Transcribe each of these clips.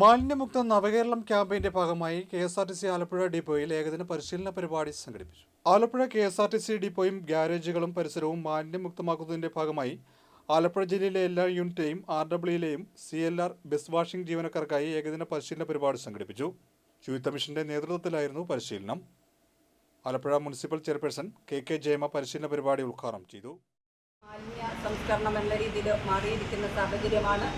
മാലിന്യമുക്ത നവകേരളം ക്യാമ്പയിന്റെ ഭാഗമായി K S R T C Alappuzha ഡിപ്പോയിൽ ഏകദിന പരിശീലന പരിപാടി സംഘടിപ്പിച്ചു. Alappuzha K S R T C ഡിപ്പോയും ഗ്യാരേജുകളും പരിസരവും മാലിന്യമുക്തമാക്കുന്നതിന്റെ ഭാഗമായി ആലപ്പുഴ ജില്ലയിലെ എല്ലാ യൂണിറ്റെയും R ഡബ്ല്യുയിലെയും C L R bus washing ജീവനക്കാർക്കായി ഏകദിന പരിശീലന പരിപാടി സംഘടിപ്പിച്ചു. ശുചിത്വ മിഷന്റെ നേതൃത്വത്തിലായിരുന്നു പരിശീലനം. Alappuzha municipal chairperson K K Jayama പരിശീലന പരിപാടി ഉദ്ഘാടനം ചെയ്തു. മാലിന്യ സംസ്കരണം എന്ന രീതിയിൽ മാറിയിരിക്കുന്ന സാഹചര്യമാണ്.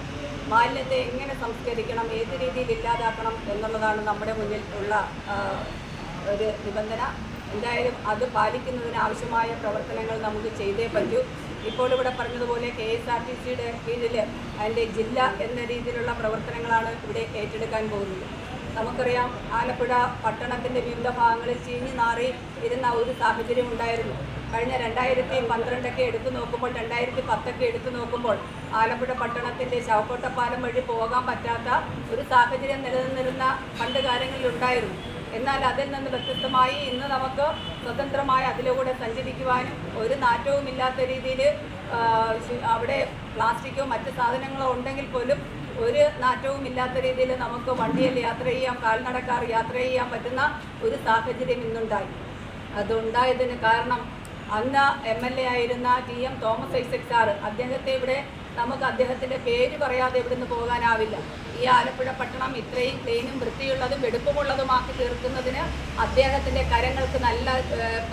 മാലിന്യത്തെ എങ്ങനെ സംസ്കരിക്കണം ഏത് രീതിയിൽ ഇല്ലാതാക്കണം എന്നുള്ളതാണ് നമ്മുടെ മുന്നിൽ ഉള്ള ഒരു നിബന്ധന. എന്തായാലും അത് പാലിക്കുന്നതിന് ആവശ്യമായ പ്രവർത്തനങ്ങൾ നമുക്ക് ചെയ്തേ പറ്റൂ. ഇപ്പോൾ ഇവിടെ പറഞ്ഞതുപോലെ കെ എസ് ആർ ടി സിയുടെ കീഴിൽ അതിന്റെ ജില്ല എന്ന രീതിയിലുള്ള പ്രവർത്തനങ്ങളാണ് ഇവിടെ ഏറ്റെടുക്കാൻ പോകുന്നത്. നമുക്കറിയാം ആലപ്പുഴ പട്ടണത്തിന്റെ വിവിധ ഭാഗങ്ങളിൽ ചീഞ്ഞു നാറി ഇരുന്ന ഒരു സാഹചര്യം ഉണ്ടായിരുന്നു. കഴിഞ്ഞ രണ്ടായിരത്തി പന്ത്രണ്ടൊക്കെ എടുത്തു നോക്കുമ്പോൾ രണ്ടായിരത്തി പത്തൊക്കെ എടുത്തു നോക്കുമ്പോൾ ആലപ്പുഴ പട്ടണത്തിന്റെ ശവക്കോട്ടപ്പാലം വഴി പോകാൻ പറ്റാത്ത ഒരു സാഹചര്യം നിലനിന്നിരുന്ന പണ്ട് കാലങ്ങളിലുണ്ടായിരുന്നു എന്നാൽ അതിൽ നിന്ന് വ്യത്യസ്തമായി ഇന്ന് നമുക്ക് സ്വതന്ത്രമായി അതിലൂടെ സഞ്ചരിക്കുവാനും ഒരു നാറ്റവും ഇല്ലാത്ത രീതിയിൽ അവിടെ പ്ലാസ്റ്റിക്കോ മറ്റ് സാധനങ്ങളോ ഉണ്ടെങ്കിൽ പോലും ഒരു നാറ്റവും ഇല്ലാത്ത രീതിയിൽ നമുക്ക് വണ്ടിയിൽ യാത്ര ചെയ്യാം കാൽനടക്കാർ യാത്ര ചെയ്യാൻ പറ്റുന്ന ഒരു സാഹചര്യം ഇന്നുണ്ടായി. അതുണ്ടായതിന് കാരണം അന്ന് എം എൽ എ ആയിരുന്ന T M Thomas Isaac sir അദ്ദേഹത്തെ ഇവിടെ നമുക്ക് അദ്ദേഹത്തിന്റെ പേര് പറയാതെ ഇവിടുന്ന് പോകാനാവില്ല. ഈ ആലപ്പുഴ പട്ടണം ഇത്രയും ക്ലീനും വൃത്തിയുള്ളതും വെടുപ്പമുള്ളതുമാക്കി തീർക്കുന്നതിന് അദ്ദേഹത്തിന്റെ കരങ്ങൾക്ക് നല്ല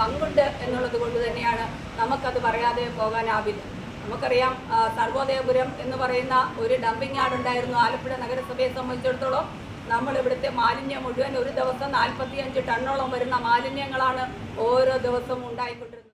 പങ്കുണ്ട് എന്നുള്ളത് കൊണ്ട് തന്നെയാണ് നമുക്കത് പറയാതെ പോകാനാവില്ല. നമുക്കറിയാം സർവോദയപുരം എന്ന് പറയുന്ന ഒരു ഡംപിംഗ് യാർഡ് ഉണ്ടായിരുന്നു ആലപ്പുഴ നഗരസഭയെ സംബന്ധിച്ചിടത്തോളം. നമ്മൾ ഇവിടുത്തെ മാലിന്യം മുഴുവൻ ഒരു ദിവസം നാൽപ്പത്തിയഞ്ച് ടണ്ണോളം വരുന്ന മാലിന്യങ്ങളാണ് ഓരോ ദിവസവും ഉണ്ടായിക്കൊണ്ടിരുന്നത്.